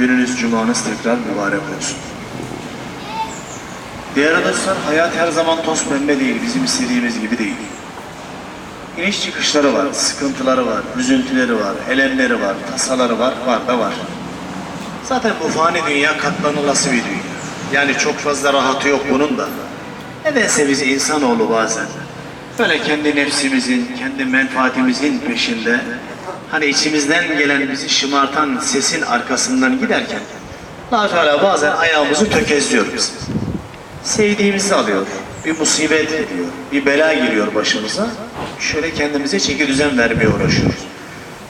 Gününüz, cumanız tekrar mübarek olsun. Değerli dostlar, hayat her zaman toz pembe değil, bizim istediğimiz gibi değil. İniş çıkışları var, sıkıntıları var, üzüntüleri var, elemleri var, tasaları var, var da var. Zaten bu fani dünya katlanılası bir dünya. Yani çok fazla rahatı yok bunun da. Nedense biz insanoğlu bazen böyle kendi nefsimizin, kendi menfaatimizin peşinde hani içimizden gelen bizi şımartan sesin arkasından giderken allah Teala bazen ayağımızı tökezliyor biz. Sevdiğimizi alıyor, bir musibet geliyor, bir bela geliyor başımıza. Şöyle kendimize çeki düzen vermeye uğraşıyoruz.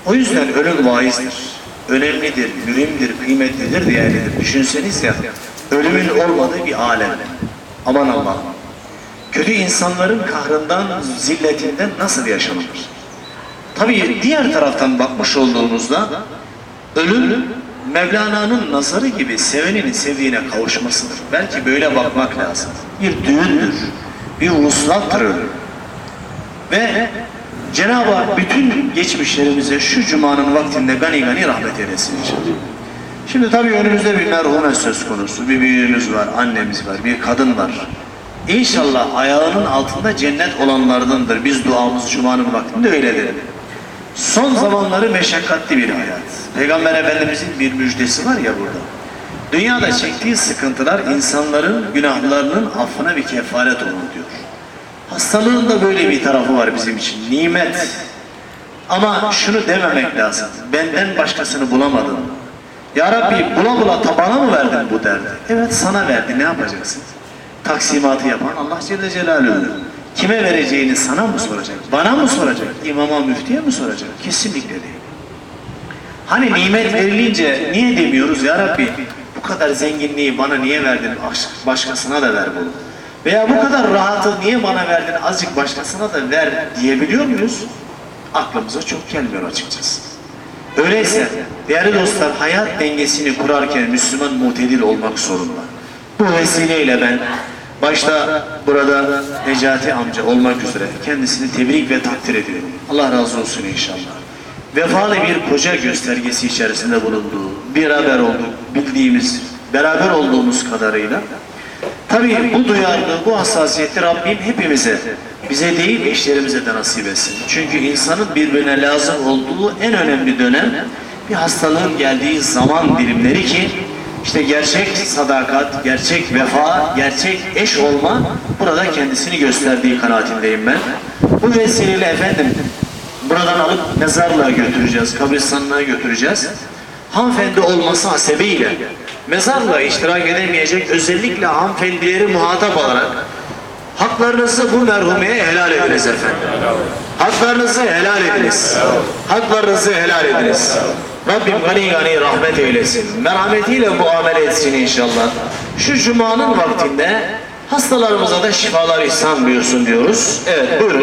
O yüzden ölüm vaizdir, önemlidir, mühimdir, kıymetlidir, değerlidir. Düşünseniz ya, ölümün olmadığı bir alem. Aman Allah'ım. Kötü insanların kahrından, zilletinden nasıl yaşanılır? Tabii diğer taraftan bakmış olduğumuzda ölüm Mevlana'nın nazarı gibi seveninin sevdiğine kavuşmasıdır. Belki böyle bakmak lazım. Bir düğündür, bir vuslattır. Ve Cenab-ı Hak bütün geçmişlerimize şu cumanın vaktinde gani gani rahmet eylesin. Şimdi tabii önümüzde bir merhume söz konusu. Bir büyüğümüz var, annemiz var, bir kadın var. İnşallah ayağının altında cennet olanlardandır. Biz duamız cumanın vaktinde öyle derim. Son zamanları meşakkatli bir hayat. Peygamber Efendimizin bir müjdesi var ya burada. Dünyada çektiği sıkıntılar insanların günahlarının affına bir kefaret olur diyor. Hastalığın da böyle bir tarafı var bizim için. Nimet. Ama şunu dememek lazım. Benden başkasını bulamadım. Ya Rabbi bula bula tabana mı verdin bu derdi? Evet sana verdi. Ne yapacaksın? Taksimatı yapan Allah Celle Celaluhu. Kime vereceğini sana mı soracak? Bana mı soracak? İmama müftiye mi soracak? Kesinlikle değil. Hani nimet verilince niye demiyoruz ya Rabbi bu kadar zenginliği bana niye verdin Baş- başkasına da ver bunu. Veya bu kadar rahatı niye bana verdin azıcık başkasına da ver diyebiliyor muyuz? Aklımıza çok gelmiyor açıkçası. Öyleyse değerli dostlar hayat dengesini kurarken Müslüman mutedil olmak zorunda. Bu vesileyle ben başta burada Necati amca olmak üzere kendisini tebrik ve takdir ediyorum. Allah razı olsun inşallah. Vefalı bir koca göstergesi içerisinde bulunduğu, beraber olduk, bildiğimiz, beraber olduğumuz kadarıyla Tabii bu duyarlılığı, bu hassasiyeti Rabbim hepimize, bize değil eşlerimize de nasip etsin. Çünkü insanın birbirine lazım olduğu en önemli dönem bir hastalığın geldiği zaman dilimleri ki işte gerçek sadakat, gerçek vefa, gerçek eş olma burada kendisini gösterdiği kanaatindeyim ben. Bu vesileyle efendim buradan alıp mezarlığa götüreceğiz, kabristanlığa götüreceğiz. Hanımefendi olması hasebiyle mezarlığa iştirak edemeyecek özellikle hanımefendileri muhatap alarak haklarınızı bu merhumeye helal ediniz efendim. Haklarınızı helal ediniz. Haklarınızı helal ediniz. Rabbim gani gani rahmet eylesin. Merhametiyle muamele etsin inşallah. Şu cumanın vaktinde hastalarımıza da şifalar ihsan buyursun diyoruz. Evet buyurun.